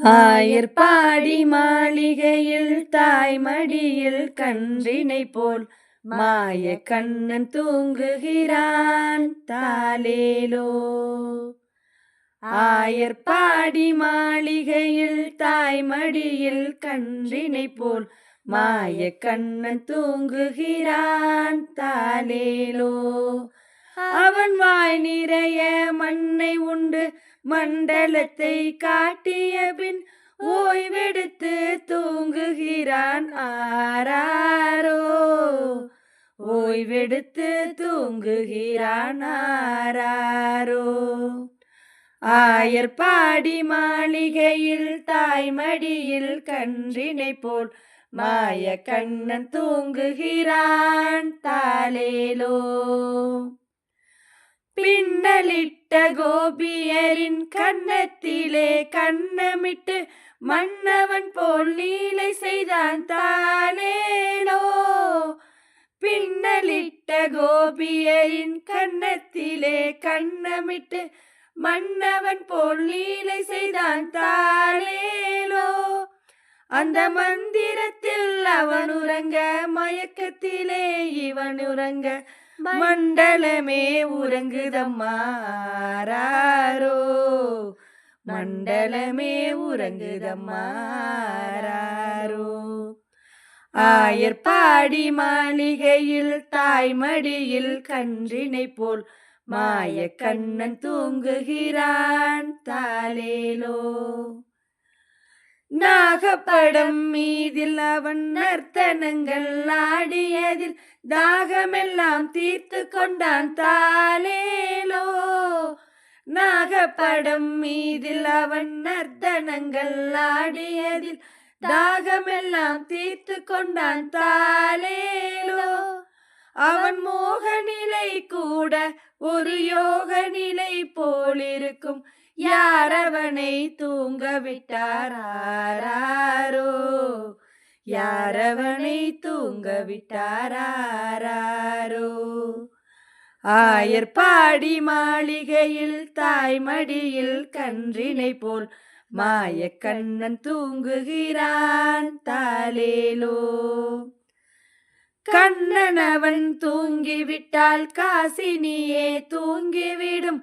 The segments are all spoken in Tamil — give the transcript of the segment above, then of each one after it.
ஆயர் பாடி மாளிகையில் தாய் மடியில் கன்றினை போல் மாய கண்ணன் தூங்குகிறான் தாலேலோ ஆயர் பாடி மாளிகையில் தாய் மடியில் கன்றினை போல் மாய கண்ணன் தூங்குகிறான் தாலேலோ அவன் வாய் நிறைய மண்டலத்தை காட்டிய பின் ஓய்வெடுத்து தூங்குகிறான் ஆராரோ. ஓய்வெடுத்து தூங்குகிறான் ஆராரோ. ஆயர்பாடி மாளிகையில் தாய்மடியில் கன்றினை போல் மாய கண்ணன் தூங்குகிறான் தாலேலோ பின்னலிட்டு விட்ட கோபியரின் கன்னத்திலே கண்ணமிட்டு மன்னவன் போல் லீலை செய்தான் தானேனோ? பின்னலிட்ட கோபியரின் கன்னத்திலே கண்ணமிட்டு மன்னவன் போல் லீலை செய்தான் தாளேலோ அந்த மந்திரத்தில் அவன் உறங்க மயக்கத்திலே இவன் உறங்க மண்டலமே உறங்குதம்மாரோ மண்டலமே உறங்குதம்மாரோ ஆயர்பாடி மாளிகையில் தாய்மடியில் கன்றினை போல் மாய கண்ணன் தூங்குகிறான் தாலேலோ நாகப்படம் மீதில் அவன் நர்த்தனங்கள் ஆடியதில் தாகமெல்லாம் தீர்த்து கொண்டான் தாலேலோ நாகப்படம் மீதில் அவன் நர்த்தனங்கள் ஆடியதில் தாகமெல்லாம் தீர்த்து கொண்டான் தாலேலோ அவன் மோக நிலை கூட ஒரு யோக நிலை போலிருக்கும். யாரவனை தூங்க விட்டாரோ யாரவனை தூங்க விட்டாரோ ஆயர்பாடி மாளிகையில் தாய்மடியில் கன்றினை போல் மாய கண்ணன் தூங்குகிறான் தாலேலோ கண்ணன் அவன் தூங்கிவிட்டால் காசினியே தூங்கிவிடும்.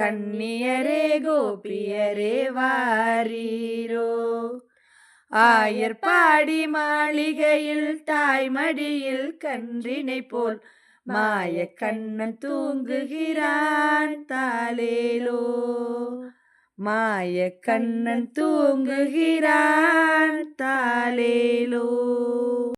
கண்ணியரே கோபியரே வாரீரோ. ஆயர்பாடி மாளிகையில் தாய்மடியில் கன்றினை போல் மாய கண்ணன் தூங்குகிறான் தாலேலோ மாய கண்ணன் தூங்குகிறான் தாலேலோ